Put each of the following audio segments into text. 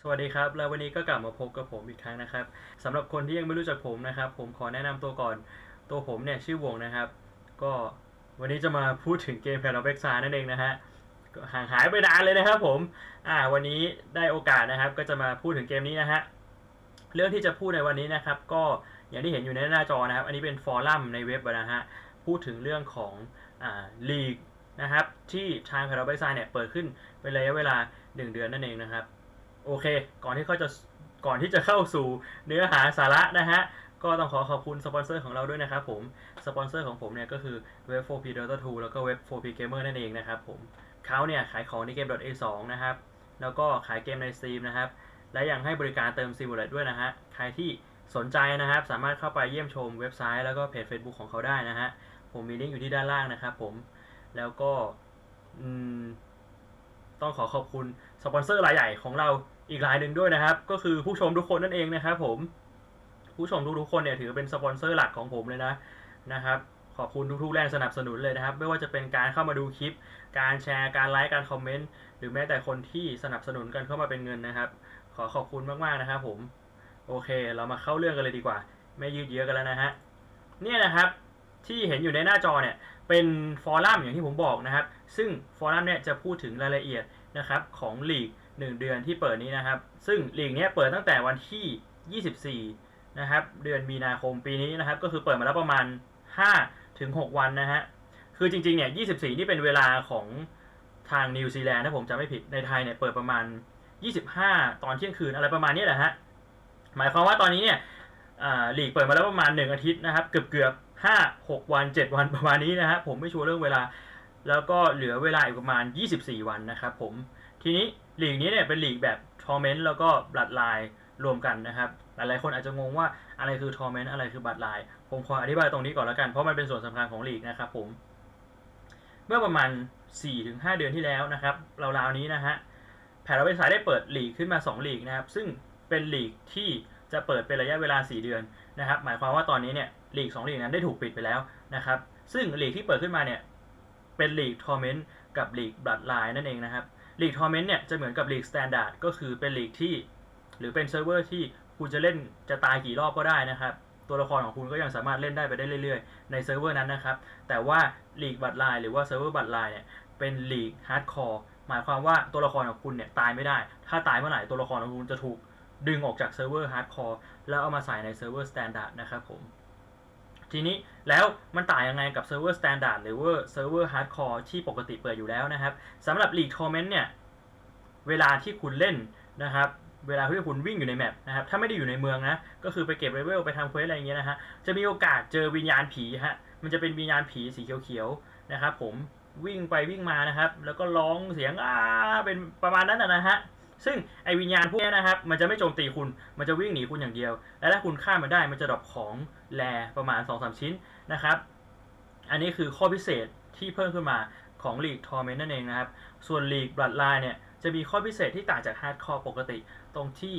สวัสดีครับ แล้ววันนี้ก็กลับมาพบกับผมอีกครั้งนะครับสำหรับคนที่ยังไม่รู้จักผมนะครับ ผมขอแนะนำตัวก่อน ตัวผมเนี่ยชื่อวงนะครับ ก็วันนี้จะมาพูดถึงเกมแพนอเบ็กซานั่นเองนะฮะก็ห่างหายไปนานเลยนะครับผม อ่า วันนี้ได้โอกาสนะครับ ก็จะมาพูดถึงเกมนี้นะฮะ เรื่องที่จะพูดในวันนี้นะครับ ก็อย่างที่เห็นอยู่ในหน้าจอนะครับ อันนี้เป็นฟอรัมในเว็บนะฮะ พูดถึงเรื่องของอ่าลีกนะครับ ที่ทางแพนอเบ็กซาเนี่ยเปิดขึ้นเป็นระยะเวลา 1 เดือนนั่นเองนะครับ โอเค ก่อนที่เขาจะก่อนที่จะเข้าสู่เนื้อหาสาระนะฮะ ก็ต้องขอขอบคุณสปอนเซอร์ของเราด้วยนะครับผม สปอนเซอร์ของผมเนี่ยก็คือเว็บ 4P Dota 2แล้วก็เว็บ 4P Gamer นั่นเองนะครับผมเขาเนี่ยขายของในเกม .a2 นะครับ แล้วก็ขายเกมใน Steam นะครับ และยังให้บริการเติม Simulate ด้วยนะฮะ ใครที่สนใจนะครับ สามารถเข้าไปเยี่ยมชมเว็บไซต์แล้วก็เพจ Facebook ของเขาได้นะฮะ ผมมีลิงก์อยู่ที่ด้านล่างนะครับผม แล้วก็ต้องขอขอบคุณสปอนเซอร์รายใหญ่ของเรา อีกรายหนึ่งด้วยนะครับ ก็คือผู้ชมทุกคนนั่นเองนะครับผม ผู้ชมทุกๆคนเนี่ยถือเป็นสปอนเซอร์หลักของผมเลยนะนะครับขอบคุณทุกๆแรงสนับสนุนเลยนะครับ ไม่ว่าจะเป็นการเข้ามาดูคลิป การแชร์การไลค์การคอมเมนต์หรือแม้แต่คนที่สนับสนุนกันเข้ามาเป็นเงินนะครับ ขอขอบคุณมากๆนะครับ ผมโอเค เรามาเข้าเรื่องกันเลยดีกว่า ไม่ยืดเยื้อกันแล้วนะฮะเนี่ยนะครับที่เห็นอยู่ในหน้าจอเนี่ยเป็นฟอรัมอย่างที่ผมบอกนะครับ ซึ่งฟอรัมเนี่ยจะพูดถึงรายละเอียดนะครับของลีก 1 เดือนที่เปิดนี้นะครับ ซึ่งลีกนี้เปิดตั้งแต่วันที่ 24 นะครับ เดือนมีนาคมปีนี้นะครับ ก็คือเปิดมาแล้วประมาณ 5 ถึง 6 วันนะฮะ คือจริงๆเนี่ย 24 นี่เป็นเวลาของทางนิวซีแลนด์ถ้าผมจำไม่ผิด ในไทยเนี่ยเปิดประมาณ 25 ตอนเที่ยงคืนอะไรประมาณนี้แหละฮะ หมายความว่าตอนนี้เนี่ยลีกเปิดมาแล้วประมาณ 1 อาทิตย์นะครับ เกือบเกือบ5 6 วัน 7 วันประมาณนี้นะฮะ ผมไม่ชัวร์เรื่องเวลา แล้วก็เหลือเวลาอีกประมาณ 24 วันนะครับผม ทีนี้ลีกนี้เนี่ยเป็นลีกแบบทอร์เมนต์แล้วก็บลัดไลน์รวมกันนะครับ หลายๆคนอาจจะงงว่าอะไรคือทอร์เมนต์อะไรคือบลัดไลน์ผมขออธิบายตรงนี้ก่อนแล้วกันเพราะมันเป็นส่วนสำคัญของลีกนะครับผม เมื่อประมาณ 4-5 เดือนที่แล้วนะครับราวๆนี้นะฮะแผนเราไปสายได้เปิดลีกขึ้นมา2ลีกนะครับ ซึ่งเป็นลีกที่จะเปิดเป็นระยะเวลา 4 เดือนนะครับ หมายความว่าตอนนี้เนี่ยลีก2ลีกนั้นได้ถูกปิดไปแล้วนะครับ ซึ่งลีกที่เปิดขึ้นมาเนี่ยเป็นลีกทอร์เมนต์กับลีกบลัดไลน์นั่นเองนะครับ ลีกทอร์เมนต์เนี่ยจะเหมือนกับลีกสแตนดาร์ดก็คือเป็นลีกที่ หรือเป็นเซิร์ฟเวอร์ที่คุณจะเล่นจะตายกี่รอบก็ได้นะครับ ตัวละครของคุณก็ยังสามารถเล่นได้ไปได้เรื่อยๆ ในเซิร์ฟเวอร์นั้นนะครับ แต่ว่าลีกบัตรไลน์หรือว่าเซิร์ฟเวอร์บัตรไลน์เนี่ยเป็นลีกฮาร์ดคอร์หมายความว่าตัวละครของคุณเนี่ยตายไม่ได้ ถ้าตายเมื่อไหร่ตัวละครของคุณจะถูกดึงออกจากเซิร์ฟเวอร์ฮาร์ดคอร์แล้วเอามาใส่ในเซิร์ฟเวอร์สแตนดาร์ดนะครับผม ทีนี้แล้วมันต่างยังไงกับเซิร์ฟเวอร์สแตนดาร์ดหรือว่าเซิร์ฟเวอร์ฮาร์ดคอร์ที่ปกติเปิดอยู่แล้วนะครับสำหรับลีกทอร์เมนต์เนี่ย เวลาที่คุณเล่นนะครับเวลาที่คุณวิ่งอยู่ในแมปนะครับ ถ้าไม่ได้อยู่ในเมืองนะ ก็คือไปเก็บเลเวลไปทำเควสอะไรอย่างเงี้ยนะฮะ จะมีโอกาสเจอวิญญาณผีฮะ มันจะเป็นวิญญาณผีสีเขียวๆนะครับผมวิ่งไปวิ่งมานะครับ แล้วก็ร้องเสียงอ้าเป็นประมาณนั้นนะฮะ ซึ่งไอวิญญาณพวกนี้นะครับ มันจะไม่โจมตีคุณ มันจะวิ่งหนีคุณอย่างเดียว และถ้าคุณฆ่ามันได้ มันจะดรอปของแลประมาณ 2-3 ชิ้นนะครับ อันนี้คือข้อพิเศษที่เพิ่มขึ้นมาของลีกทอร์เมนต์นั่นเองนะครับ ส่วนลีกบลัดไลน์เนี่ยจะมีข้อพิเศษที่ต่างจากฮาร์ดคอร์ปกติ ตรงที่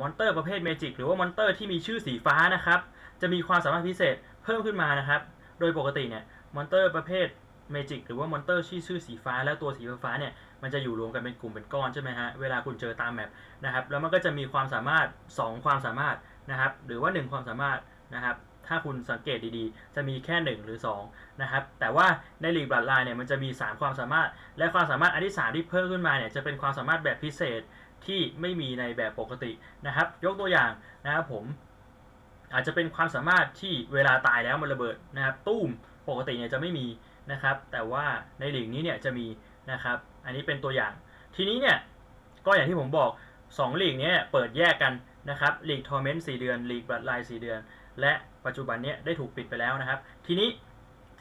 มอนเตอร์ประเภทเมจิกหรือว่ามอนเตอร์ที่มีชื่อสีฟ้านะครับ จะมีความสามารถพิเศษเพิ่มขึ้นมานะครับ โดยปกติเนี่ยมอนเตอร์ประเภทเมจิกหรือว่ามอนเตอร์ที่ชื่อสีฟ้าแล้วตัวสีฟ้าเนี่ย มันจะอยู่รวมกันเป็นกลุ่มเป็นก้อนใช่ไหมฮะเวลาคุณเจอตามแมปนะครับแล้วมันก็จะมีความสามารถ 2 ความสามารถนะครับหรือว่า 1 ความสามารถนะครับถ้าคุณสังเกตดีๆ จะมีแค่ 1 หรือ2นะครับแต่ว่าในลีกบลัดไลน์เนี่ยมันจะมี 3 ความสามารถ และความสามารถอันที่ 3 ที่เพิ่มขึ้นมาเนี่ยจะเป็นความสามารถแบบพิเศษที่ไม่มีในแบบปกตินะครับ ยกตัวอย่างนะครับผม อาจจะเป็นความสามารถที่เวลาตายแล้วมันระเบิดนะครับ ตู้มปกติเนี่ยจะไม่มีนะครับ แต่ว่าในหลีกนี้เนี่ยจะมีนะครับ อันนี้เป็นตัวอย่าง ทีนี้เนี่ยก็อย่างที่ผมบอก2ลีกนี้เปิดแยกกันนะครับลีกทอร์เมนต์4เดือนลีกบลัดไลน์4เดือน และปัจจุบันเนี้ได้ถูกปิดไปแล้วนะครับ ทีนี้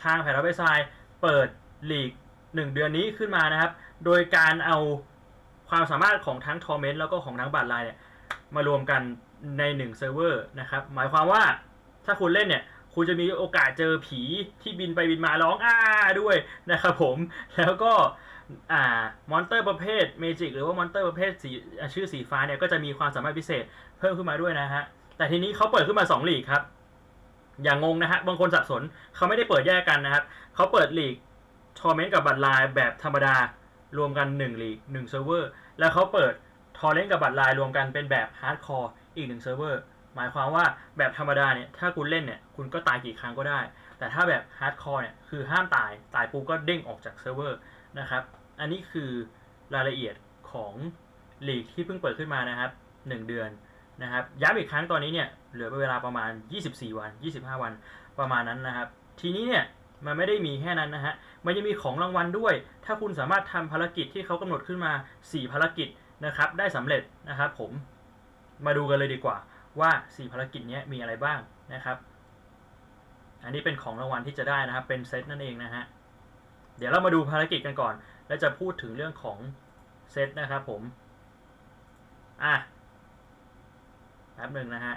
ทางแพราเบซายเปิดลีก 1 เดือนนี้ขึ้นมานะครับ โดยการเอาความสามารถของทั้งทอร์เมนต์แล้วก็ของทั้งบัตรไลน์เนี่ยมารวมกันใน1เซิร์ฟเวอร์นะครับหมายความว่าถ้าคุณเล่นเนี่ยคุณจะมีโอกาสเจอผีที่บินไปบินมาร้องอ้าด้วยนะครับผมแล้วก็ อ่ามอนเตอร์ประเภทเมจิกหรือว่ามอนเตอร์ประเภทสีชื่อสีฟ้าเนี่ยก็จะมีความสามารถพิเศษเพิ่มขึ้นมาด้วยนะฮะ แต่ทีนี้เขาเปิดขึ้นมา2ลีกครับ อย่างงงนะฮะ บางคนสับสนเขาไม่ได้เปิดแยกกันนะครับเขาเปิดหลีกทอร์เมนต์กับบัตรลน์แบบธรรมดารวมกัน1ลีก1เซิร์ฟเวอร์แล้วเขาเปิดทอร์เรนต์กับบัตรลายรวมกันเป็นแบบฮาร์ดคอร์อีกหนึ่งเซิร์ฟเวอร์หมายความว่าแบบธรรมดาเนี่ยถ้าคุณเล่นเนี่ยคุณก็ตายกี่ครั้งก็ได้ แต่ถ้าแบบฮาร์ดคอร์เนี่ยคือห้ามตายตายปุ๊บก็เด้งออกจากเซิร์ฟเวอร์นะครับ อันนี้คือรายละเอียดของลีกที่เพิ่งเปิดขึ้นมานะครับ 1 เดือนนะครับย้ำอีกครั้งตอนนี้เนี่ยเหลือเวลาประมาณ 24 วัน 25 วันประมาณนั้นนะครับ ทีนี้เนี่ยมันไม่ได้มีแค่นั้นนะฮะ มันยังมีของรางวัลด้วย ถ้าคุณสามารถทำภารกิจที่เขากำหนดขึ้นมา 4 ภารกิจนะครับ ได้สำเร็จนะครับผม มาดูกันเลยดีกว่าว่า 4 ภารกิจนี้มีอะไรบ้างนะครับ อันนี้เป็นของรางวัลที่จะได้นะครับ เป็นเซตนั่นเองนะฮะ เดี๋ยวเรามาดูภารกิจกันก่อน แล้วจะพูดถึงเรื่องของเซตนะครับผม อะ แป๊บหนึ่งนะฮะ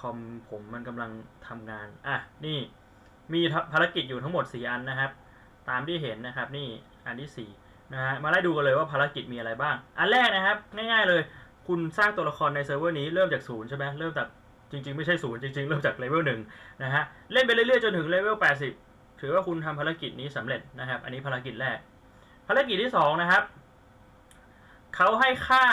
คอมผมมันกำลังทำงาน อะ นี่มีภารกิจอยู่ทั้งหมด 4 อันนะครับ ตามที่เห็นนะครับ นี่อันที่ 4 นะฮะ มาไล่ดูกันเลยว่าภารกิจมีอะไรบ้าง อันแรกนะครับ ง่ายๆเลย คุณสร้างตัวละครในเซิร์ฟเวอร์นี้เริ่มจากศูนย์ใช่ไหมเริ่มจาก จริง ๆ ไม่ใช่ศูนย์จริง ๆ เริ่มจากเลเวลหนึ่งนะฮะเล่นไปเรื่อยๆจนถึงเลเวล80 ถือว่าคุณทำภารกิจนี้สำเร็จนะครับ อันนี้ภารกิจแรก ภารกิจที่ 2 นะครับเขาให้ค่า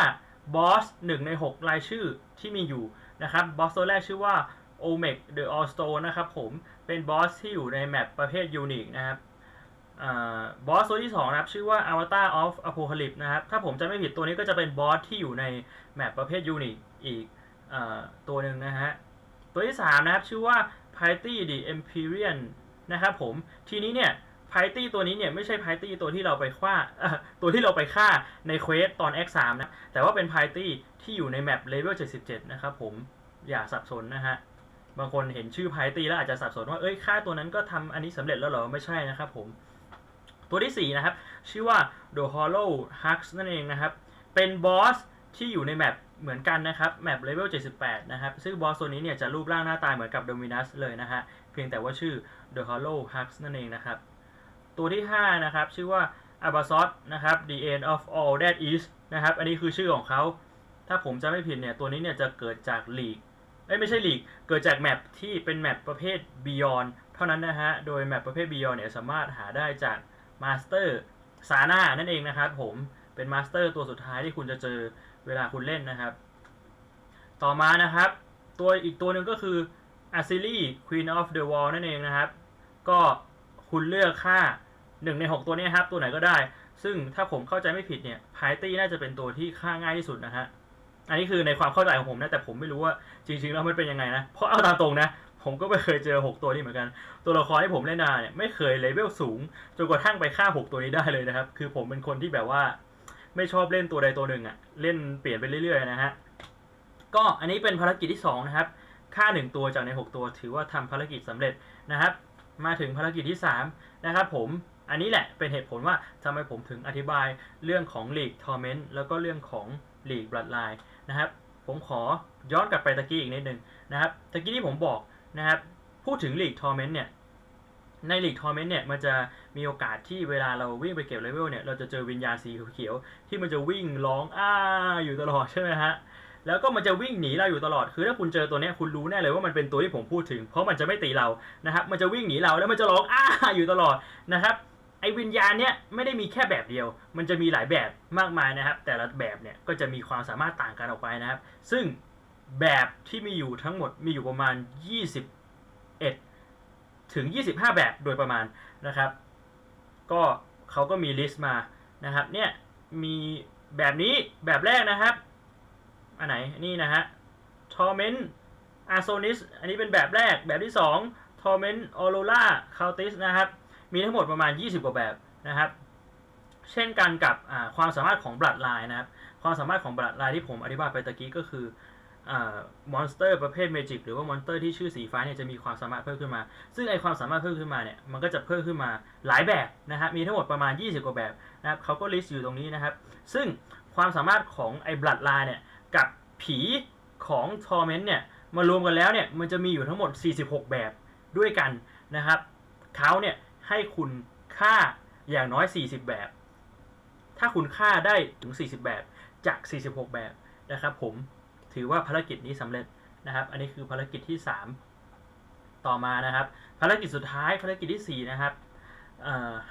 บอสหนึ่งใน 6 รายชื่อที่มีอยู่นะครับบอสตัวแรกชื่อว่า o m e g the All Stone นะครับผมเป็นบอสที่อยู่ในแมปประเภท Unique นะครับบอสตัวที่2นะครับชื่อว่า Avatar of Apocalypse นะครับถ้าผมจะไม่ผิดตัวนี้ก็จะเป็นบอสที่อยู่ในแมปประเภท Unique อีก ตัวหนึ่งนะฮะ ตัวที่ 3 นะครับ ชื่อว่า p i t y the Empyrean นะครับผม ทีนี้เนี่ยไพตี้ตัวนี้เนี่ยไม่ใช่ไพตี้ตัวที่เราไปฆ่าตัวที่เราไปฆ่าในเควสตอน X3 นะ แต่ว่าเป็นไพตี้ที่อยู่ในแมปเลเวล77 นะครับผมอย่าสับสนนะฮะ บางคนเห็นชื่อไพตี้แล้วอาจจะสับสนว่าเอ้ยฆ่าตัวนั้นก็ทำอันนี้สำเร็จแล้วเหรอ ไม่ใช่นะครับผม ตัวที่ 4 นะครับ ชื่อว่า The Hollow Hux นั่นเองนะครับ เป็นบอสที่อยู่ในแมป เหมือนกันนะครับแมปเลเวล 78 นะครับ ซึ่งบอสตัวนี้เนี่ยจะรูปร่างหน้าตาเหมือนกับ Dominus เลยนะฮะ เพียงแต่ว่าชื่อ The Hollow Hux นั่นเองนะครับ ตัวที่ 5 นะครับ ชื่อว่า a b a s o t นะครับ The End of All That Is นะครับ อันนี้คือชื่อของเขา ถ้าผมจะไม่ผิดเนี่ย ตัวนี้เนี่ยจะเกิดจากลีกเอ้ยไม่ใช่ลีก เกิดจากแมปที่เป็นแมปประเภท Beyond เท่านั้นนะฮะ โดยแมปประเภท Beyond เนี่ยสามารถหาได้จาก Master s a n a นั่นเองนะครับผม เป็น Master ตัวสุดท้ายที่คุณจะเจอ เวลาคุณเล่นนะครับ ต่อมานะครับ ตัวอีกตัวหนึ่งก็คือ a s i l i Queen of the Wall นั่นเองนะครับ ก็คุณเลือกค่า 1 ใน 6 ตัวนี้ครับ ตัวไหนก็ได้ ซึ่งถ้าผมเข้าใจไม่ผิดเนี่ยพายตี้น่าจะเป็นตัวที่ค่าง่ายที่สุดนะฮะอันนี้คือในความเข้าใจของผมนะ แต่ผมไม่รู้ว่าจริงๆแล้วมันเป็นยังไงนะ เพราะเอาตามตรงนะ ผมก็ไม่เคยเจอ 6 ตัวนี้เหมือนกัน ตัวละครที่ผมเล่นมาเนี่ยไม่เคยเลเวลสูงจนกระทั่งไปฆ่า 6 ตัวนี้ได้เลยนะครับ คือผมเป็นคนที่แบบว่า ไม่ชอบเล่นตัวใดตัวหนึ่งอะเล่นเปลี่ยนไปเรื่อยๆนะฮะก็อันนี้เป็นภารกิจที่ 2 นะครับฆ่า 1 ตัวจากใน 6 ตัว ถือว่าทำภารกิจสำเร็จนะครับ มาถึงภารกิจที่ 3 นะครับผม อันนี้แหละเป็นเหตุผลว่าทำไมผมถึงอธิบายเรื่องของ League Torment แล้วก็เรื่องของ League Bloodline นะครับ ผมขอย้อนกลับไปตะกี้อีกนิดนึงนะครับ ตะกี้ที่ผมบอกนะครับ พูดถึง League Torment เนี่ย ใน League Torment เนี่ย มันจะ มีโอกาสที่เวลาเราวิ่งไปเก็บเลเวลเนี่ยเราจะเจอวิญญาณสีเขียวที่มันจะวิ่งร้องอ้าอยู่ตลอดใช่ไหมฮะแล้วก็มันจะวิ่งหนีเราอยู่ตลอด คือถ้าคุณเจอตัวเนี้ยคุณรู้แน่เลยว่ามันเป็นตัวที่ผมพูดถึง เพราะมันจะไม่ตีเรานะครับ มันจะวิ่งหนีเราแล้วมันจะร้องอ้าอยู่ตลอดนะครับไอ้วิญญาณเนี้ยไม่ได้มีแค่แบบเดียว มันจะมีหลายแบบมากมายนะครับ แต่ละแบบเนี่ยก็จะมีความสามารถต่างกันออกไปนะครับ ซึ่งแบบที่มีอยู่ทั้งหมดมีอยู่ประมาณ 21 ถึง 25 แบบโดยประมาณนะครับ ก็เขาก็มีลิสต์มานะครับเนี่ยมีแบบนี้แบบแรกนะครับ อันไหนนี่นะฮะ Torment Arsonis อันนี้เป็นแบบแรกแบบที่ 2 Torment Aurora cultis นะครับ มีทั้งหมดประมาณ 20 กว่าแบบนะครับ เช่นกันกับความสามารถของ Bloodline นะครับ ความสามารถของ Bloodline ที่ผมอธิบายไปตะกี้ก็คือ มอนสเตอร์ประเภทเมจิกหรือว่ามอนสเตอร์ที่ชื่อสีฟ้าเนี่ยจะมีความสามารถเพิ่มขึ้นมา ซึ่งไอความสามารถเพิ่มขึ้นมาเนี่ยมันก็จะเพิ่มขึ้นมาหลายแบบนะฮะมีทั้งหมดประมาณ 20 กว่าแบบนะครับเขาก็ลิสต์อยู่ตรงนี้นะครับ ซึ่งความสามารถของไอ้ Bloodline เนี่ยกับผีของ Torment เนี่ยมารวมกันแล้วเนี่ยมันจะมีอยู่ทั้งหมด 46 แบบด้วยกันนะครับเขาเนี่ยให้คุณค่าอย่างน้อย 40 แบบ ถ้าคุณค่าได้ถึง 40 แบบจาก 46 แบบนะครับผม ถือว่าภารกิจนี้สำเร็จนะครับ อันนี้คือภารกิจที่ 3 ต่อมานะครับ ภารกิจสุดท้ายภารกิจที่4นะครับ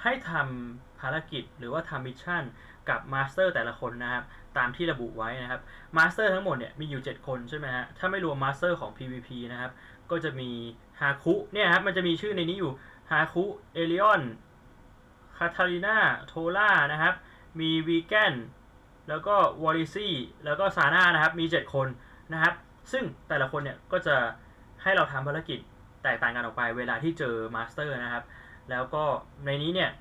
ให้ทำภารกิจหรือว่าทำมิชชั่นกับมาสเตอร์แต่ละคนนะครับ ตามที่ระบุไว้นะครับมาสเตอร์ทั้งหมดเนี่ยมีอยู่ 7 คนใช่ไหมฮะถ้าไม่รวมมาสเตอร์ของ PVP นะครับ ก็จะมีฮาคุเนี่ยครับมันจะมีชื่อในนี้อยู่ฮาคุเอลิออนคาทารินาโทล่านะครับ มีวีแกน แล้วก็วอลิซี่แล้วก็ซาน่านะครับมี 7 คนนะครับ ซึ่งแต่ละคนเนี่ยก็จะให้เราทำภารกิจแตกต่างกันออกไปเวลาที่เจอมาสเตอร์นะครับ แล้วก็ในนี้เนี่ย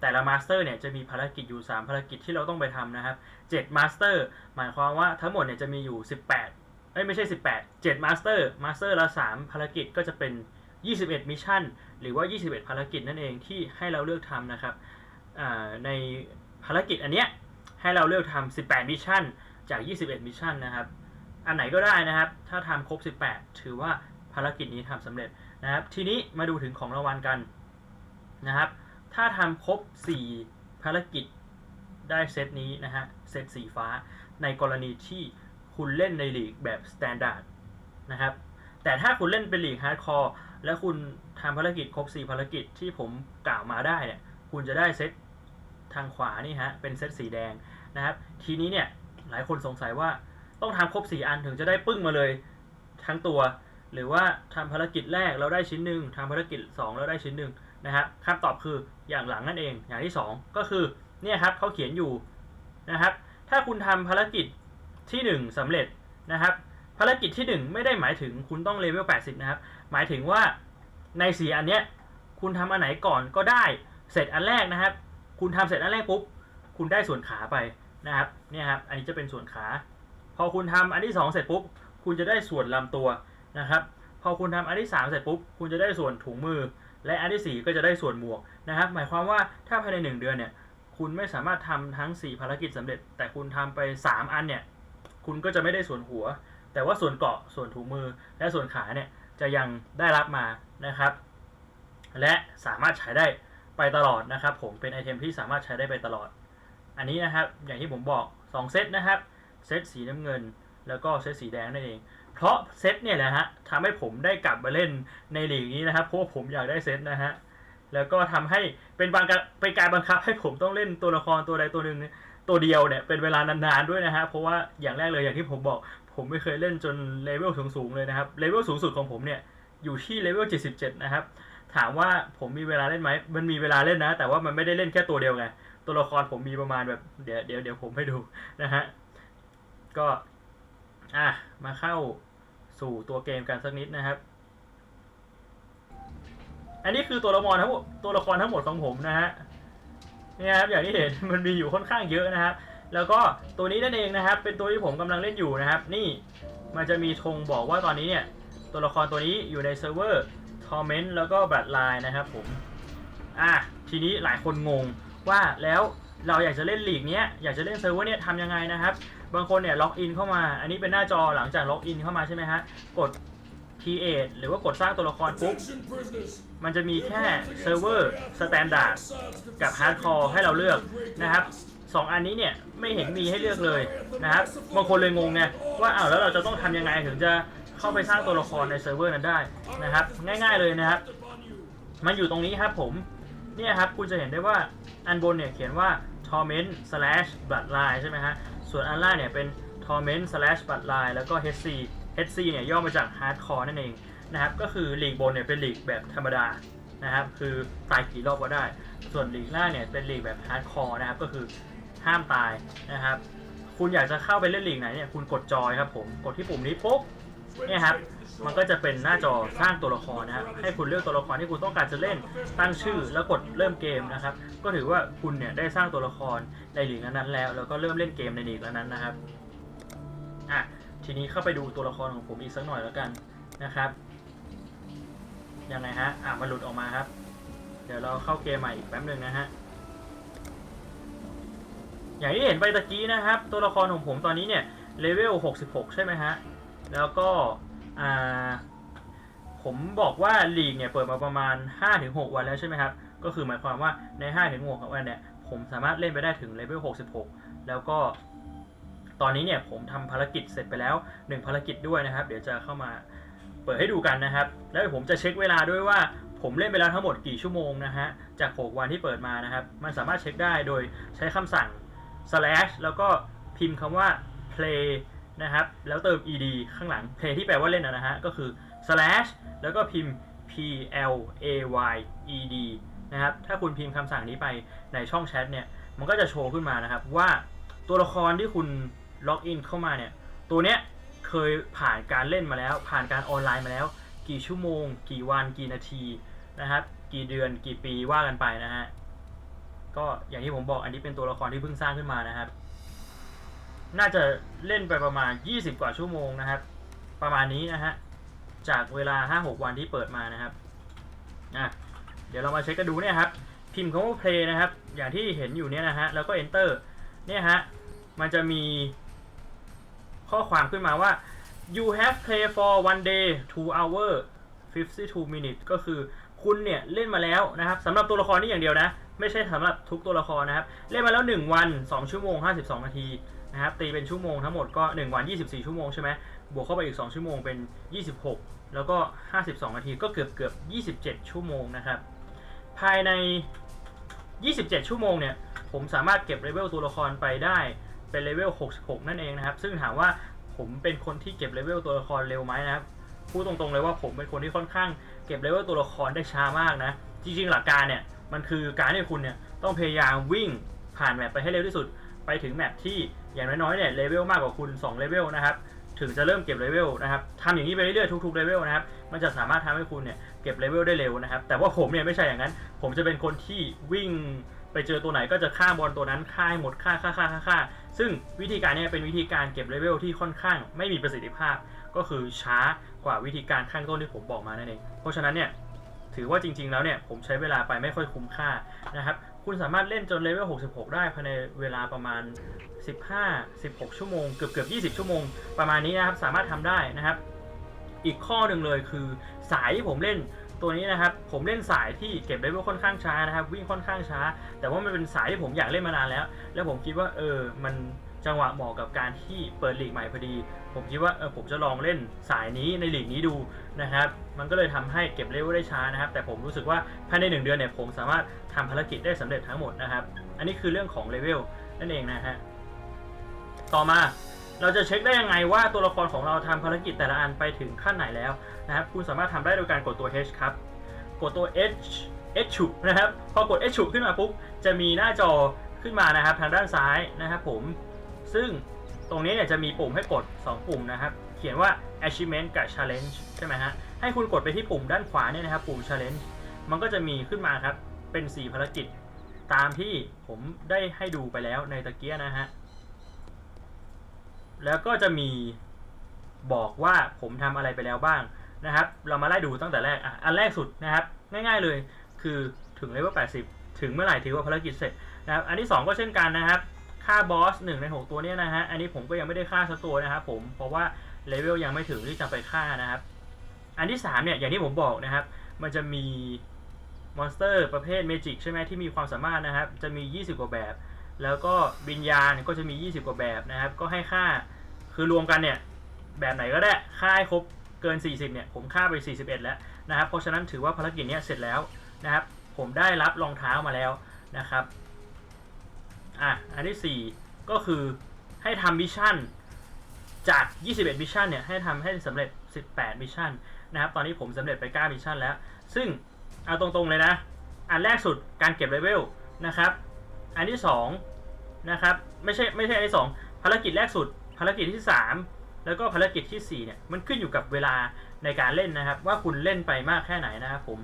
แต่ละมาสเตอร์เนี่ยจะมีภารกิจอยู่ 3 ภารกิจที่เราต้องไปทำนะครับ7มาสเตอร์หมายความว่าทั้งหมดเนี่ยจะมีอยู่ 18เอ้ยไม่ใช่ 18 7มาสเตอร์มาสเตอร์ละ3ภารกิจก็จะเป็น 21 มิชชั่น หรือว่า 21 ภารกิจนั่นเองที่ให้เราเลือกทำนะครับในภารกิจอันเนี้ย ให้เราเลือกทำ18 มิชชั่น จาก 21 มิชชั่นนะครับ อันไหนก็ได้นะครับ ถ้าทำครบ 18 ถือว่าภารกิจนี้ทำสำเร็จนะครับ ทีนี้มาดูถึงของรางวัลกันนะครับ ถ้าทำครบ 4 ภารกิจได้เซตนี้นะฮะ เซตสีฟ้า ในกรณีที่คุณเล่นในลีกแบบสแตนดาร์ดนะครับ แต่ถ้าคุณเล่นเป็นลีกฮาร์ดคอร์และคุณทำภารกิจครบ 4 ภารกิจที่ผมกล่าวมาได้เนี่ย คุณจะได้เซต ทางขวานี่ฮะเป็นเซตสีแดงนะครับ ทีนี้เนี่ยหลายคนสงสัยว่าต้องทำครบ 4 อันถึงจะได้ปึ้งมาเลยทั้งตัว หรือว่าทำภารกิจแรกเราได้ชิ้นหนึ่งทำภารกิจ 2 เราได้ชิ้นหนึ่งนะครับคำตอบคืออย่างหลังนั่นเองอย่างที่ 2 ก็คือเนี่ยครับเขาเขียนอยู่นะครับ ถ้าคุณทำภารกิจที่ 1สำเร็จนะครับ ภารกิจที่ 1 ไม่ได้หมายถึงคุณต้องเลเวล80 นะครับ หมายถึงว่าใน 4 อันเนี้ยคุณทำอันไหนก่อนก็ได้เสร็จอันแรกนะครับ คุณทำเสร็จอันแรกปุ๊บคุณได้ส่วนขาไปนะครับเนี่ยครับอันนี้จะเป็นส่วนขา พอคุณทำอันที่ 2 เสร็จปุ๊บคุณจะได้ส่วนลำตัวนะครับ พอคุณทำอันที่ 3 เสร็จปุ๊บคุณจะได้ส่วนถุงมือ และอันที่ 4 ก็จะได้ส่วนหมวกนะครับ หมายความว่าถ้าภายใน 1 เดือนเนี่ยคุณไม่สามารถทำทั้ง 4 ภารกิจสำเร็จ แต่คุณทำไป 3 อันเนี่ยคุณก็จะไม่ได้ส่วนหัว แต่ว่าส่วนเกาะส่วนถุงมือ และส่วนขาเนี่ยจะยังได้รับมานะครับ และสามารถใช้ได้ ไปตลอดนะครับผมเป็นไอเทมที่สามารถใช้ได้ไปตลอด อันนี้นะครับอย่างที่ผมบอก 2 เซตนะครับเซตสีน้ำเงิน แล้วก็เซตสีแดงนั่นเอง เพราะเซตเนี่ยแหละฮะทำให้ผมได้กลับมาเล่นในหลีกนี้นะครับเพราะผมอยากได้เซตนะฮะแล้วก็ทำให้เป็นบางการเป็นการบังคับให้ผมต้องเล่นตัวละครตัวใดตัวหนึ่งตัวเดียวเนี่ยเป็นเวลานานๆด้วยนะฮะเพราะว่าอย่างแรกเลยอย่างที่ผมบอก ผมไม่เคยเล่นจนเลเวลสูงๆเลยนะครับเลเวลสูงสุดของผมเนี่ยอยู่ที่เลเวล77 นะครับ ถามว่าผมมีเวลาเล่นไหม มันมีเวลาเล่นนะ แต่ว่ามันไม่ได้เล่นแค่ตัวเดียวไง ตัวละครผมมีประมาณแบบเดี๋ยวเดี๋ยวเดี๋ยวผมให้ดูนะฮะ ก็อะมาเข้าสู่ตัวเกมกันสักนิดนะครับ อันนี้คือตัวละครทั้งหมดตัวละครทั้งหมดของผมนะฮะนี่ครับอย่างที่เห็นมันมีอยู่ค่อนข้างเยอะนะครับ แล้วก็ตัวนี้นั่นเองนะครับ เป็นตัวที่ผมกำลังเล่นอยู่นะครับ นี่มันจะมีธงบอกว่าตอนนี้เนี่ยตัวละครตัวนี้อยู่ในเซิร์ฟเวอร์ Torment แล้วก็บัตไลน์นะครับผม อะทีนี้หลายคนงงว่าแล้วเราอยากจะเล่นลีกเนี้ยอยากจะเล่นเซิร์ฟเวอร์เนี้ยทำยังไงนะครับ บางคนเนี่ยล็อกอินเข้ามา อันนี้เป็นหน้าจอหลังจากล็อกอินเข้ามาใช่ไหมฮะ กด create หรือว่ากดสร้างตัวละครปุ๊บ มันจะมีแค่เซิร์ฟเวอร์สแตนดาร์ดกับฮาร์ดคอร์ให้เราเลือกนะครับสองอันนี้เนี่ยไม่เห็นมีให้เลือกเลยนะครับบางคนเลยงงไงว่าอ้าวแล้วเราจะต้องทำยังไงถึงจะ เข้าไปสร้างตัวละครในเซิร์ฟเวอร์นั้นได้นะครับ ง่าย ๆเลยนะครับ มันอยู่ตรงนี้ครับผม เนี่ยครับคุณจะเห็นได้ว่าอันบนเนี่ยเขียนว่า torment slash bloodline ใช่ไหมฮะ ส่วนอันล่างเนี่ยเป็น torment slash bloodline แล้วก็ hc hc เนี่ยย่อมาจาก hardcore นั่นเองนะครับ ก็คือลีกบนเนี่ยเป็นลีกแบบธรรมดานะครับ คือตายกี่รอบก็ได้ ส่วนลีกล่างเนี่ยเป็นลีกแบบ hardcore นะครับ ก็คือห้ามตายนะครับ คุณอยากจะเข้าไปเล่นลีกไหนเนี่ย คุณกดจอยครับผม กดที่ปุ่มนี้ปุ๊บ เนี่ยครับ มันก็จะเป็นหน้าจอสร้างตัวละครนะครับให้คุณเลือกตัวละครที่คุณต้องการจะเล่นตั้งชื่อแล้วกดเริ่มเกมนะครับ ก็ถือว่าคุณเนี่ยได้สร้างตัวละครในหลีกนั้นแล้ว แล้วก็เริ่มเล่นเกมในหลีกนั้นนะครับอะทีนี้เข้าไปดูตัวละครของผมอีกสักหน่อยแล้วกันนะครับยังไงฮะอะมันหลุดออกมาครับ เดี๋ยวเราเข้าเกมใหม่อีกแป๊บหนึ่งนะฮะอย่างที่เห็นไปตะกี้นะครับ ตัวละครของผมตอนนี้เนี่ยเลเวล 66 ใช่ไหมฮะ แล้วก็ผมบอกว่าลีกเนี่ยเปิดมาประมาณ 5-6 วันแล้วใช่ไหมครับ ก็คือหมายความว่าใน 5-6 วันเนี่ยผมสามารถเล่นไปได้ถึงเลเวล 66 แล้วก็ตอนนี้เนี่ยผมทำภารกิจเสร็จไปแล้ว 1 ภารกิจด้วยนะครับ เดี๋ยวจะเข้ามาเปิดให้ดูกันนะครับ แล้วผมจะเช็คเวลาด้วยว่าผมเล่นไปแล้วทั้งหมดกี่ชั่วโมงนะฮะ จาก 6 วันที่เปิดมานะครับ มันสามารถเช็คได้โดยใช้คำสั่ง slash แล้วก็พิมพ์คำว่า play นะครับ แล้วเติม ed ข้างหลัง play ที่แปลว่าเล่นนะฮะ ก็คือ slash แล้วก็พิมพ์ p l a y e d นะครับ ถ้าคุณพิมพ์คำสั่งนี้ไปในช่องแชทเนี่ย มันก็จะโชว์ขึ้นมานะครับ ว่าตัวละครที่คุณล็อกอินเข้ามาเนี่ย ตัวเนี้ยเคยผ่านการเล่นมาแล้ว ผ่านการออนไลน์มาแล้ว กี่ชั่วโมง กี่วัน กี่นาทีนะครับ กี่เดือน กี่ปีว่ากันไปนะฮะ ก็อย่างที่ผมบอกอันนี้เป็นตัวละครที่เพิ่งสร้างขึ้นมานะครับ น่าจะเล่นไปประมาณ 20 กว่าชั่วโมงนะครับ ประมาณนี้นะฮะ จากเวลา 5-6 วันที่เปิดมานะครับอะเดี๋ยวเรามาเช็คกันดูเนี่ยครับ พิมพ์คำว่า play นะครับ อย่างที่เห็นอยู่เนี่ยนะฮะ แล้วก็ enter เนี่ยฮะ มันจะมีข้อความขึ้นมาว่า you have play for one day two hour 52 minutes ก็คือคุณเนี่ยเล่นมาแล้วนะครับสำหรับตัวละครนี้อย่างเดียวนะ ไม่ใช่สำหรับทุกตัวละครนะครับ เล่นมาแล้ว 1 วัน 2 ชั่วโมง 52 นาที นะครับตีเป็นชั่วโมงทั้งหมดก็ 1 วัน 24 ชั่วโมงใช่ไหมบวกเข้าไปอีก 2 ชั่วโมงเป็น 26 แล้วก็ 52 นาทีก็เกือบเกือบ 27 ชั่วโมงนะครับ ภายใน 27 ชั่วโมงเนี่ย ผมสามารถเก็บเลเวลตัวละครไปได้เป็นเลเวล 66 นั่นเองนะครับ ซึ่งถามว่าผมเป็นคนที่เก็บเลเวลตัวละครเร็วไหมนะครับพูดตรงๆเลยว่าผมเป็นคนที่ค่อนข้างเก็บเลเวลตัวละครได้ช้ามากนะ จริงๆหลักการเนี่ยมันคือการที่คุณเนี่ยต้องพยายามวิ่งผ่านแมปไปให้เร็วที่สุด ไปถึงแมปที่ อย่างน้อยๆเนี่ยเลเวลมากกว่าคุณ2เลเวลนะครับถึงจะเริ่มเก็บเลเวลนะครับทำอย่างนี้ไปเรื่อยๆทุกๆเลเวลนะครับมันจะสามารถทำให้คุณเนี่ยเก็บเลเวลได้เร็วนะครับแต่ว่าผมเนี่ยไม่ใช่อย่างนั้น ผมจะเป็นคนที่วิ่งไปเจอตัวไหนก็จะฆ่าบอลตัวนั้นฆ่าให้หมดฆ่าฆ่าฆ่าฆ่าฆ่าซึ่งวิธีการเนี้เป็นวิธีการเก็บเลเวลที่ค่อนข้างไม่มีประสิทธิภาพ ก็คือช้ากว่าวิธีการข้างต้นที่ผมบอกมานั่นเองเพราะฉะนั้นเนี่ยถือว่าจริงๆแล้วเนี่ยผมใช้เวลาไปไม่ค่อยคุ้มค่านะครับ คุณสามารถเล่นจนเลเวล 66 ได้ภายในเวลาประมาณ 15 16 ชั่วโมง เกือบเกือบ20 ชั่วโมง ประมาณนี้นะครับ สามารถทำได้นะครับ อีกข้อหนึ่งเลยคือสายที่ผมเล่นตัวนี้นะครับ ผมเล่นสายที่เก็บเลเวลค่อนข้างช้านะครับ วิ่งค่อนข้างช้า แต่ว่ามันเป็นสายที่ผมอยากเล่นมานานแล้ว แล้วผมคิดว่าเออ มัน จังหวะเหมาะกับการที่เปิดลีกใหม่พอดี ผมคิดว่าเออผมจะลองเล่นสายนี้ในลีกนี้ดูนะครับ มันก็เลยทำให้เก็บเลเวลได้ช้านะครับ แต่ผมรู้สึกว่าภายในหนึ่งเดือนเนี่ยผมสามารถทำภารกิจได้สำเร็จทั้งหมดนะครับ อันนี้คือเรื่องของเลเวลนั่นเองนะฮะ ต่อมาเราจะเช็คได้ยังไงว่าตัวละครของเราทำภารกิจแต่ละอันไปถึงขั้นไหนแล้วนะครับ คุณสามารถทำได้โดยการกดตัว H ครับ กดตัว H H ฉุนะครับ พอกด H ฉุขึ้นมาปุ๊บ จะมีหน้าจอขึ้นมานะครับ ทางด้านซ้ายนะครับผม ซึ่งตรงนี้เนี่ยจะมีปุ่มให้กด 2 ปุ่มนะครับ เขียนว่า achievement กับ challenge ใช่ไหมฮะ ให้คุณกดไปที่ปุ่มด้านขวาเนี่ยนะครับ ปุ่ม challenge มันก็จะมีขึ้นมาครับ เป็น 4 ภารกิจ ตามที่ผมได้ให้ดูไปแล้วในตะเกียนะฮะ แล้วก็จะมีบอกว่าผมทำอะไรไปแล้วบ้างนะครับ เรามาไล่ดูตั้งแต่แรกอะอันแรกสุดนะครับ ง่ายๆเลย คือถึงเลเวล80 ถึงเมื่อไหร่ถือว่าภารกิจเสร็จนะครับ อันที่ 2 ก็เช่นกันนะครับ ค่าบอส1ใน 6 ตัวเนี้ยนะฮะ อันนี้ผมก็ยังไม่ได้ค่าสักตัวนะครับผม เพราะว่าเลเวลยังไม่ถึงที่จะไปฆ่านะครับ อันที่ 3 เนี่ย อย่างที่ผมบอกนะครับ มันจะมีมอนสเตอร์ประเภทเมจิกใช่ไหมที่มีความสามารถนะครับ จะมี 20 กว่าแบบ แล้วก็วิญญาณก็จะมี 20 กว่าแบบนะครับ ก็ให้ค่า คือรวมกันเนี่ย แบบไหนก็ได้ ค่าให้ครบเกิน 40 เนี่ย ผมค่าไป 41 แล้วนะครับ เพราะฉะนั้นถือว่าภารกิจเนี้ยเสร็จแล้วนะครับ ผมได้รับรองเท้ามาแล้วนะครับ อะอันที่ 4 ก็คือให้ทำมิชชั่นจาก 21 มิชชั่นเนี่ยให้ทำให้สำเร็จ 18 มิชชั่นนะครับ ตอนนี้ผมสำเร็จไป 9 มิชชั่นแล้ว ซึ่งเอาตรงๆเลยนะ อันแรกสุดการเก็บเลเวลนะครับ อันที่2นะครับ ไม่ใช่ไม่ใช่อันที่ 2 ภารกิจแรกสุด ภารกิจที่ 3 แล้วก็ภารกิจที่ 4 เนี่ย มันขึ้นอยู่กับเวลาในการเล่นนะครับ ว่าคุณเล่นไปมากแค่ไหนนะครับผม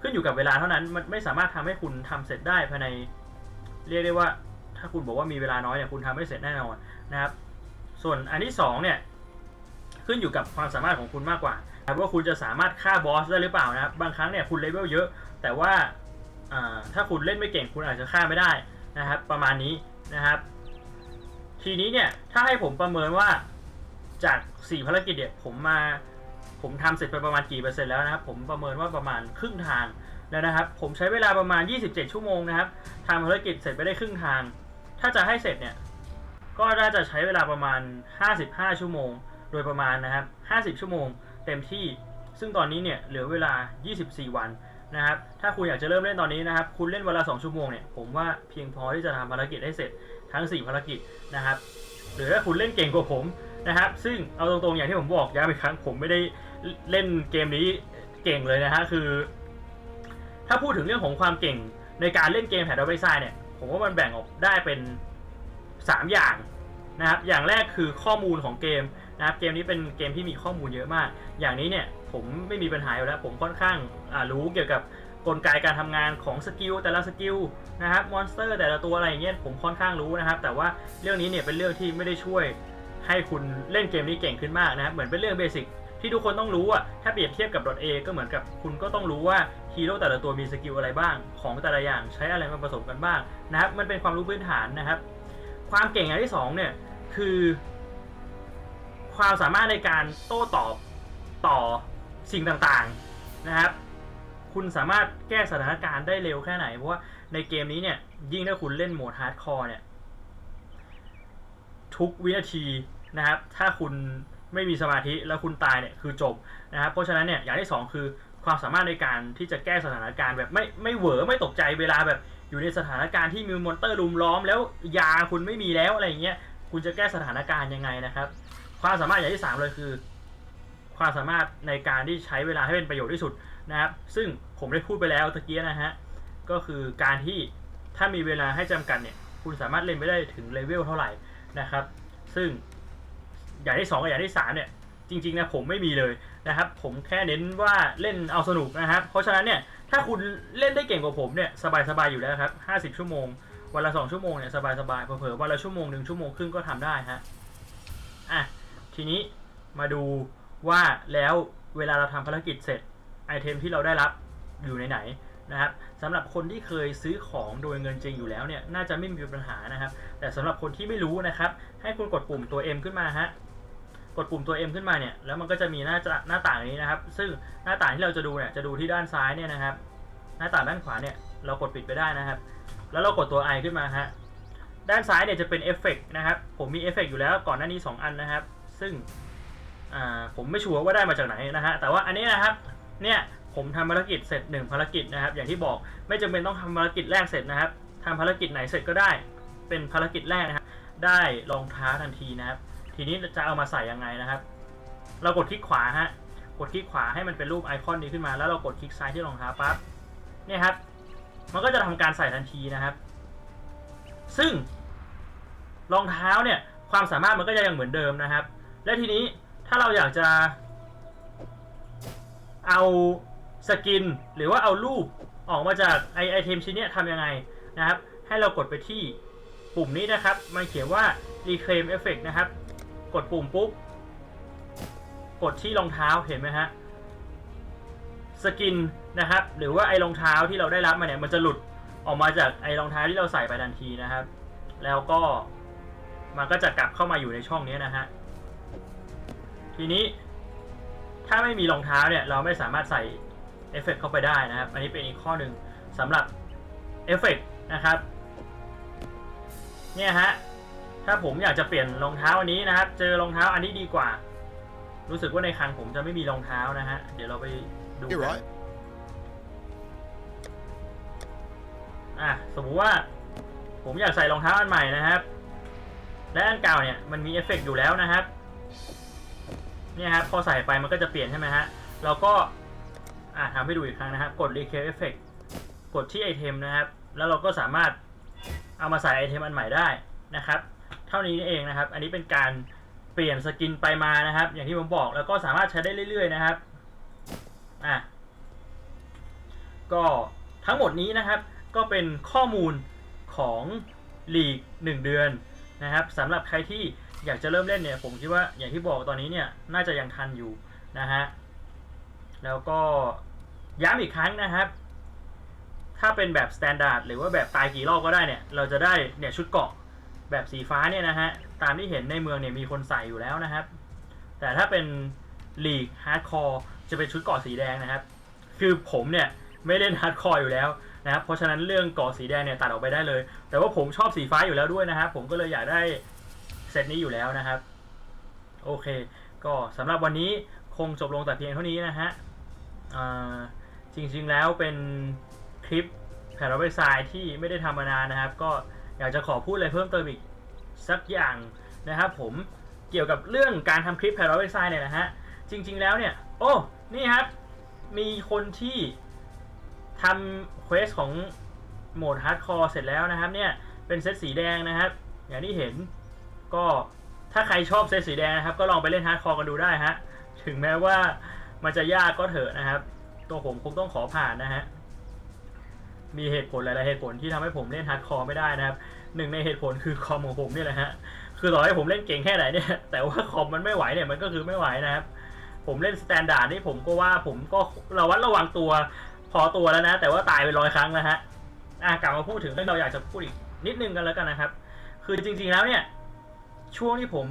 ขึ้นอยู่กับเวลาเท่านั้น มันไม่สามารถทำให้คุณทำเสร็จได้ภายใน เรียกได้ว่า ถ้าคุณบอกว่ามีเวลาน้อยเนี่ยคุณทำไม่เสร็จแน่นอนนะครับ ส่วนอันที่สองเนี่ยขึ้นอยู่กับความสามารถของคุณมากกว่านะครับว่าคุณจะสามารถฆ่าบอสได้หรือเปล่านะครับบางครั้งเนี่ยคุณเลเวลเยอะ แต่ว่าถ้าคุณเล่นไม่เก่งคุณอาจจะฆ่าไม่ได้นะครับ ประมาณนี้นะครับ ทีนี้เนี่ยถ้าให้ผมประเมินว่าจาก 4 ภารกิจเนี่ยผมมาผมทำเสร็จไปประมาณกี่เปอร์เซ็นต์แล้วนะครับ ผมประเมินว่าประมาณครึ่งทางแล้วนะครับ ผมใช้เวลาประมาณ 27 ชั่วโมงนะครับทำภารกิจเสร็จไปได้ครึ่งทาง ถ้าจะให้เสร็จเนี่ย ก็น่าจะใช้เวลาประมาณ 55 ชั่วโมง โดยประมาณนะครับ 50 ชั่วโมงเต็มที่ ซึ่งตอนนี้เนี่ยเหลือเวลา 24 วันนะครับ ถ้าคุณอยากจะเริ่มเล่นตอนนี้นะครับ คุณเล่นวันละ 2 ชั่วโมงเนี่ย ผมว่าเพียงพอที่จะทำภารกิจให้เสร็จทั้ง 4 ภารกิจนะครับ หรือถ้าคุณเล่นเก่งกว่าผมนะครับ ซึ่งเอาตรงๆอย่างที่ผมบอกย้ำอีกครั้ง ผมไม่ได้เล่นเกมนี้เก่งเลยนะฮะ คือ ถ้าพูดถึงเรื่องของความเก่งในการเล่นเกมแพดดอเบซายเนี่ย ผมว่ามันแบ่งออกได้เป็น 3 อย่างนะครับ อย่างแรกคือข้อมูลของเกมนะครับ เกมนี้เป็นเกมที่มีข้อมูลเยอะมาก อย่างนี้เนี่ยผมไม่มีปัญหาอยู่แล้ว ผมค่อนข้างรู้เกี่ยวกับกลไกการทำงานของสกิลแต่ละสกิลนะครับ มอนสเตอร์แต่ละตัวอะไรอย่างเงี้ยผมค่อนข้างรู้นะครับ แต่ว่าเรื่องนี้เนี่ยเป็นเรื่องที่ไม่ได้ช่วยให้คุณเล่นเกมนี้เก่งขึ้นมากนะครับ เหมือนเป็นเรื่องเบสิกที่ทุกคนต้องรู้อะถ้าเปรียบเทียบกับ .a ก็เหมือนกับคุณก็ต้องรู้ว่า ฮีโร่แต่ละตัวมีสกิลอะไรบ้าง ของแต่ละอย่างใช้อะไรมาผสมกันบ้างนะครับมันเป็นความรู้พื้นฐานนะครับ ความเก่งอย่างที่สองเนี่ยคือความสามารถในการโต้ตอบต่อสิ่งต่างๆนะครับ คุณสามารถแก้สถานการณ์ได้เร็วแค่ไหน เพราะว่าในเกมนี้เนี่ยยิ่งถ้าคุณเล่นโหมดฮาร์ดคอร์เนี่ยทุกวินาทีนะครับ ถ้าคุณไม่มีสมาธิแล้วคุณตายเนี่ยคือจบนะครับ เพราะฉะนั้นเนี่ยอย่างที่สองคือ ความสามารถในการที่จะแก้สถานการณ์แบบไม่ไม่เหวอไม่ตกใจเวลาแบบอยู่ในสถานการณ์ที่มีมอนเตอร์ลุมล้อม แล้วยาคุณไม่มีแล้วอะไรอย่างเงี้ยคุณจะแก้สถานการณ์ยังไงนะครับ ความสามารถอย่างที่สามเลยคือ ความสามารถในการที่ใช้เวลาให้เป็นประโยชน์ที่สุดนะครับ ซึ่งผมได้พูดไปแล้วตะกี้นะฮะก็คือการที่ถ้ามีเวลาให้จำกัดเนี่ย คุณสามารถเล่นไปได้ถึงเลเวลเท่าไหร่นะครับ ซึ่งอย่างที่สองกับอย่างที่สามเนี่ย จริงๆนะผมไม่มีเลยนะครับ ผมแค่เน้นว่าเล่นเอาสนุกนะครับ เพราะฉะนั้นเนี่ยถ้าคุณเล่นได้เก่งกว่าผมเนี่ยสบายๆอยู่แล้วครับ 50 ชั่วโมง วันละ 2 ชั่วโมงเนี่ยสบายๆเผลอๆวันละชั่วโมงหนึ่งชั่วโมงครึ่งก็ทำได้ฮะอะทีนี้มาดูว่าแล้วเวลาเราทำภารกิจเสร็จไอเทมที่เราได้รับอยู่ในไหนนะครับสำหรับคนที่เคยซื้อของโดยเงินจริงอยู่แล้วเนี่ยน่าจะไม่มีปัญหานะครับ แต่สำหรับคนที่ไม่รู้นะครับ ให้คุณกดปุ่มตัว M ขึ้นมาฮะ กดปุ่มตัว M ขึ้นมาเนี่ยแล้วมันก็จะมีหน้าจะหน้าต่างนี้นะครับ ซึ่งหน้าต่างที่เราจะดูเนี่ยจะดูที่ด้านซ้ายเนี่ยนะครับ หน้าต่างด้านขวาเนี่ยเรากดปิดไปได้นะครับ แล้วเรากดตัว I ขึ้นมาฮะด้านซ้ายเนี่ยจะเป็นเอฟเฟกนะครับผมมีเอฟเฟกอยู่แล้วก่อนหน้านี้ 2 อันนะครับ ซึ่งผมไม่ชัวร์ว่าได้มาจากไหนนะฮะแต่ว่าอันนี้นะครับเนี่ยผมทำภารกิจเสร็จหนึ่งภารกิจนะครับ อย่างที่บอกไม่จำเป็นต้องทำภารกิจแรกเสร็จนะครับทำภารกิจไหนเสร็จก็ได้ เป็นภารกิจแรกนะครับ ได้รองเท้าทันทีนะครับ ทีนี้จะเอามาใส่ยังไงนะครับ เรากดคลิกขวาฮะกดคลิกขวาให้มันเป็นรูปไอคอนนี้ขึ้นมาแล้วเรากดคลิกซ้ายที่รองเท้าปั๊บเนี่ยครับ มันก็จะทำการใส่ทันทีนะครับ ซึ่งรองเท้าเนี่ยความสามารถมันก็จะยังเหมือนเดิมนะครับ และทีนี้ถ้าเราอยากจะ เอาสกินหรือว่าเอารูปออกมาจากไอไอเทมชิ้นเนี้ยทำยังไงนะครับ ให้เรากดไปที่ปุ่มนี้นะครับ มันเขียนว่า reclaim effect นะครับ กดปุ่มปุ๊บ กดที่รองเท้าเห็นไหมฮะ สกินนะครับ หรือว่าไอ้รองเท้าที่เราได้รับมาเนี่ย มันจะหลุดออกมาจากไอ้รองเท้าที่เราใส่ไปทันทีนะครับ แล้วก็มันก็จะกลับเข้ามาอยู่ในช่องนี้นะฮะ ทีนี้ถ้าไม่มีรองเท้าเนี่ย เราไม่สามารถใส่เอฟเฟกเข้าไปได้นะครับ อันนี้เป็นอีกข้อหนึ่งสำหรับเอฟเฟกนะครับ เนี่ยฮะ ถ้าผมอยากจะเปลี่ยนรองเท้าอันนี้นะครับ เจอรองเท้าอันนี้ดีกว่า รู้สึกว่าในคลังผมจะไม่มีรองเท้านะฮะ เดี๋ยวเราไปดู You're กัน right. อะสมมุติว่าผมอยากใส่รองเท้าอันใหม่นะครับ และอันเก่าเนี่ยมันมีเอฟเฟกต์อยู่แล้วนะครับ เนี่ยครับพอใส่ไปมันก็จะเปลี่ยนใช่ไหมฮะ เราก็อะทำให้ดูอีกครั้งนะครับกด Reclaim Effect กดที่ไอเทมนะครับ แล้วเราก็สามารถเอามาใส่ไอเทมอันใหม่ได้นะครับ เท่านี้นี่เองนะครับ อันนี้เป็นการเปลี่ยนสกินไปมานะครับ อย่างที่ผมบอกแล้วก็สามารถใช้ได้เรื่อย ๆ นะครับอะก็ทั้งหมดนี้นะครับก็เป็นข้อมูลของลีก 1 เดือนนะครับสำหรับใครที่อยากจะเริ่มเล่นเนี่ยผมคิดว่าอย่างที่บอกตอนนี้เนี่ยน่าจะยังทันอยู่นะฮะแล้วก็ย้ำอีกครั้งนะครับ ถ้าเป็นแบบสแตนดาร์ดหรือว่าแบบตายกี่รอบก็ได้เนี่ย เราจะได้เนี่ยชุดเกาะ แบบสีฟ้าเนี่ยนะฮะ ตามที่เห็นในเมืองเนี่ยมีคนใส่อยู่แล้วนะครับ แต่ถ้าเป็นลีกฮาร์ดคอร์จะเป็นชุดเกาะสีแดงนะครับ คือผมเนี่ยไม่เล่นฮาร์ดคอร์อยู่แล้วนะครับ เพราะฉะนั้นเรื่องเกาะสีแดงเนี่ยตัดออกไปได้เลย แต่ว่าผมชอบสีฟ้าอยู่แล้วด้วยนะครับ ผมก็เลยอยากได้เซตนี้อยู่แล้วนะครับ โอเค ก็สำหรับวันนี้คงจบลงแต่เพียงเท่านี้นะฮะจริงๆแล้วเป็นคลิปแผ่นรับไซด์ที่ไม่ได้ทำมานานนะครับ ก็ อยากจะขอพูดอะไรเพิ่มเติมอีกสักอย่างนะครับผมเกี่ยวกับเรื่องการทำคลิปแผ่นรับไซด์เนี่ยนะฮะจริง ๆแล้วเนี่ย โอ้นี่ครับ มีคนที่ทำเควสของโหมดฮาร์ดคอร์เสร็จแล้วนะครับเนี่ยเป็นเซตสีแดงนะครับ อย่างที่เห็นก็ถ้าใครชอบเซตสีแดงนะครับ ก็ลองไปเล่นฮาร์ดคอร์กันดูได้ฮะถึงแม้ว่ามันจะยากก็เถอะนะครับ ตัวผมคงต้องขอผ่านนะฮะ มีเหตุผลหลายๆเหตุผลที่ทำให้ผมเล่นฮาร์ดคอร์ไม่ได้นะครับหนึ่งในเหตุผลคือคอมของผมนี่แหละฮะคือต่อให้ผมเล่นเก่งแค่ไหนเนี่ยแต่ว่าคอมมันไม่ไหวเนี่ยมันก็คือไม่ไหวนะครับ ผมเล่นสแตนดาร์ดนี่ผมก็ว่าผมก็ระวัดระวังตัวพอตัวแล้วนะ แต่ว่าตายไปร้อยครั้งแล้วฮะอะกลับมาพูดถึงเรื่องเราอยากจะพูดอีกนิดนึงกันแล้วกันนะครับ คือจริงๆแล้วเนี่ยช่วงที่ผม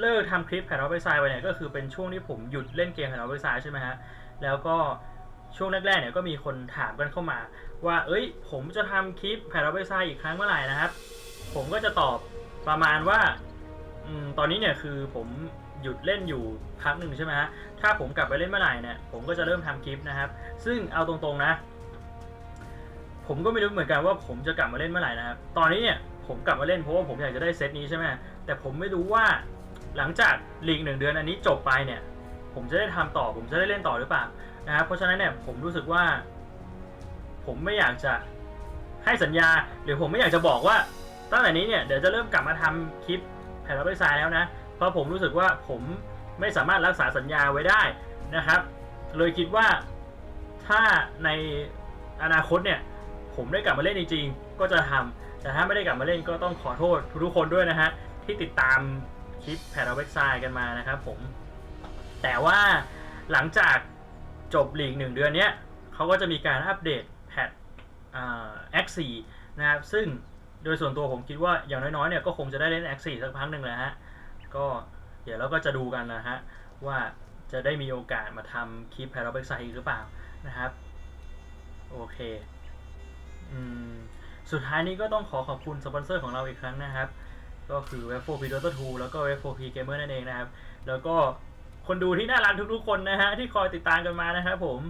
เลิกทำคลิปแผ่นออฟไซด์ไปเนี่ยก็คือเป็นช่วงที่ผมหยุดเล่นเกมแผ่นออฟไซด์ใช่ไหมฮะแล้วก็ ช่วงแรกๆเนี่ยก็มีคนถามกันเข้ามา ว่า เอ้ย ผมจะทำคลิปแผ่นออฟไซด์อีกครั้งเมื่อไหร่นะครับ ผมก็จะตอบประมาณว่าอตอนนี้เนี่ยคือผมหยุดเล่นอยู่พักหนึ่งใช่ไหมฮะถ้าผมกลับไปเล่นเมื่อไหร่เนี่ยผมก็จะเริ่มทำคลิปนะครับ ซึ่งเอาตรงๆนะ ผมก็ไม่รู้เหมือนกันว่าผมจะกลับมาเล่นเมื่อไหร่นะครับ ตอนนี้เนี่ยผมกลับมาเล่นเพราะว่าผมอยากจะได้เซตนี้ใช่ไหมแต่ผมไม่รู้ว่าหลังจากลีกหนึ่งเดือนอันนี้จบไปเนี่ย ผมจะได้ทำต่อผมจะได้เล่นต่อหรือเปล่า นะครับเพราะฉะนั้นเนี่ยผมรู้สึกว่า ผมไม่อยากจะให้สัญญา หรือผมไม่อยากจะบอกว่า ตั้งแต่นี้เนี่ยเดี๋ยวจะเริ่มกลับมาทำคลิปแผ่นรับไฟซายแล้วนะ เพราะผมรู้สึกว่าผมไม่สามารถรักษาสัญญาไว้ได้นะครับ เลยคิดว่าถ้าในอนาคตเนี่ย ผมได้กลับมาเล่นจริงๆก็จะทำแต่ถ้าไม่ได้กลับมาเล่นก็ต้องขอโทษทุกคนด้วยนะฮะที่ติดตามคลิปแผ่นรับไฟซายกันมานะครับผมแต่ว่าหลังจาก จบลีกหนึ่งเดือนเนี้ยเขาก็จะมีการอัปเดตแพทอ่า X4 นะครับซึ่งโดยส่วนตัวผมคิดว่าอย่างน้อยๆเนี่ยก็คงจะได้เล่น X4 สักพักหนึ่งแหละฮะก็เดี๋ยวเราก็จะดูกันนะฮะว่าจะได้มีโอกาสมาทำคลิปแพราเบกไซหรือเปล่านะครับโอเคอืมสุดท้ายนี้ก็ต้องขอขอบคุณสปอนเซอร์ของเราอีกครั้งนะครับ ก็คือ w e b 4 p Dota 2แล้วก็ w e b 4 p Gamer นั่นเองนะครับ แล้วก็ คนดูที่น่ารักทุกๆคนนะฮะที่คอยติดตามกันมานะครับผม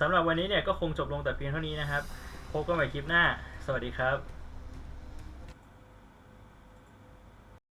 สำหรับวันนี้เนี่ยก็คงจบลงแต่เพียงเท่านี้นะครับ พบกันใหม่คลิปหน้า สวัสดีครับ